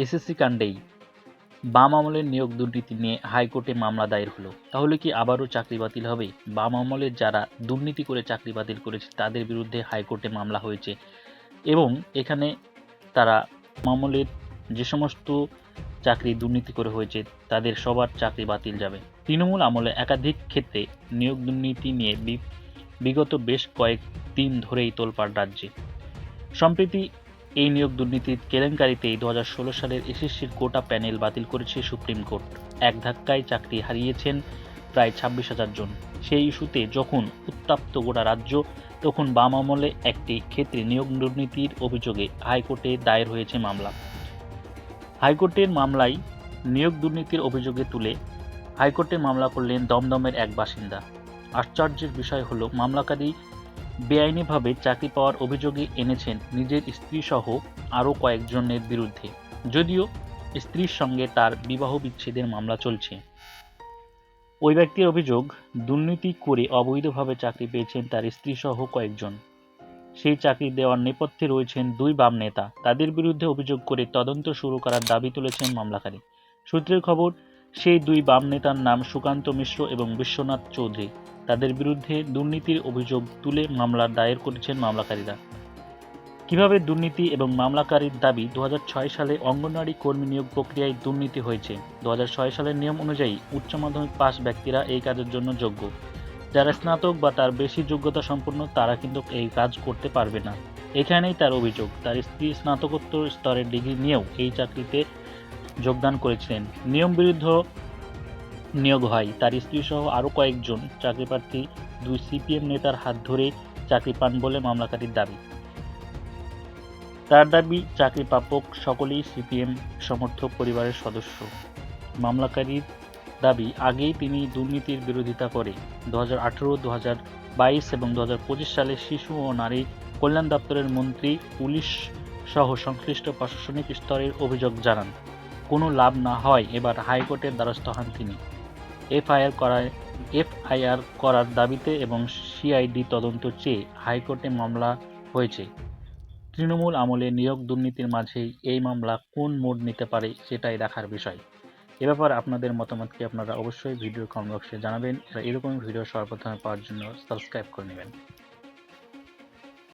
SSC কাণ্ডেই বাম আমলের নিয়োগ দুর্নীতি নিয়ে হাইকোর্টে মামলা দায়ের হলো। তাহলে কি আবারও চাকরি বাতিল হবে? বাম আমলের যারা দুর্নীতি করে চাকরি বাতিল করেছে, তাদের বিরুদ্ধে হাইকোর্টে মামলা হয়েছে এবং এখানে তারা মামলের যে সমস্ত চাকরি দুর্নীতি করে হয়েছে, তাদের সবার চাকরি বাতিল যাবে। তৃণমূল আমলে একাধিক ক্ষেত্রে নিয়োগ দুর্নীতি নিয়ে বিগত বেশ কয়েক দিন ধরেই তোলপাড় রাজ্যে। সম্প্রতি এই নিয়োগ দুর্নীতির কেলেঙ্কারিতেই দু হাজার ষোলো সালের এসএসসির কোটা প্যানেল বাতিল করেছে সুপ্রিম কোর্ট। এক ধাক্কায় চাকরি হারিয়েছেন প্রায় ছাব্বিশ হাজার জন। সেই ইস্যুতে যখন উত্তাপ্ত গোটা রাজ্য, তখন বাম আমলে একটি ক্ষেত্রে নিয়োগ দুর্নীতির অভিযোগে হাইকোর্টে দায়ের হয়েছে মামলা। হাইকোর্টের মামলায় নিয়োগ দুর্নীতির অভিযোগে তুলে হাইকোর্টে মামলা করলেন দমদমের এক বাসিন্দা। আশ্চর্যের বিষয় হলো, মামলাকারী বেআইনিভাবে চাকরি পাওয়ার অভিযোগে এনেছেন নিজের স্ত্রীসহ আরও কয়েকজনের বিরুদ্ধে। যদিও স্ত্রীর সঙ্গে তার বিবাহ বিচ্ছেদের মামলা চলছে। ওই ব্যক্তির অভিযোগ, দুর্নীতি করে অবৈধভাবে চাকরি পেয়েছেন তার স্ত্রীসহ কয়েকজন। সেই চাকরি দেওয়ার নেপথ্যে রয়েছেন দুই বাম নেতা। তাদের বিরুদ্ধে অভিযোগ করে তদন্ত শুরু করার দাবি তুলেছেন মামলাকারী। সূত্রের খবর সেই দুই বাম নেতার নাম সুকান্ত মিশ্র এবং বিশ্বনাথ চৌধুরী। তাদের বিরুদ্ধে দুর্নীতির অভিযোগ তুলে মামলা দায়ের করেছেন মামলাকারীরা। কীভাবে দুর্নীতি এবং মামলাকারীর দাবি দু হাজার ছয় সালে অঙ্গনওয়াড়ি কর্মী নিয়োগ প্রক্রিয়ায় দুর্নীতি হয়েছে দু হাজার ছয় সালের নিয়ম অনুযায়ী উচ্চ মাধ্যমিক পাস ব্যক্তিরা এই কাজের জন্য যোগ্য। যারা স্নাতক বা তার বেশি যোগ্যতা সম্পন্ন, তারা কিন্তু এই কাজ করতে পারবে না। এখানেই তার অভিযোগ, তার স্ত্রী স্নাতকোত্তর স্তরের ডিগ্রি নিয়েও এই চাকরিতে যোগদান করেছিলেন। নিয়ম বিরুদ্ধ নিয়োগ হয়। তার স্ত্রীসহ আরও কয়েকজন চাকরিপ্রার্থী দুই সিপিএম নেতার হাত ধরে চাকরি পান বলে মামলাকারীর দাবি। তার দাবি, চাকরি প্রাপক সকলেই সিপিএম সমর্থক পরিবারের সদস্য। মামলাকারীর দাবি, আগেই তিনি দুর্নীতির বিরোধিতা করে দু হাজার আঠেরো, দু হাজার বাইশ এবং দু হাজার পঁচিশ সালে শিশু ও নারী কল্যাণ দপ্তরের মন্ত্রী, পুলিশ সহ সংশ্লিষ্ট প্রশাসনিক স্তরের অভিযোগ জানান। কোনো লাভ না হয়, এবার হাইকোর্টের দ্বারস্থ হন তিনি। এফআইআর করায় এফআইআর করার দাবিতে এবং সিআইডি তদন্ত চেয়ে হাইকোর্টে মামলা হয়েছে। তৃণমূল আমলে নিয়োগ দুর্নীতির মাঝেই এই মামলা কোন মোড় নিতে পারে সেটাই দেখার বিষয়। এ ব্যাপারে আপনাদের মতামতকে আপনারা অবশ্যই ভিডিও কমেন্ট বক্সে জানাবেন। এরকম ভিডিও সর্বপ্রথমে পাওয়ার জন্য সাবস্ক্রাইব করে নেবেন।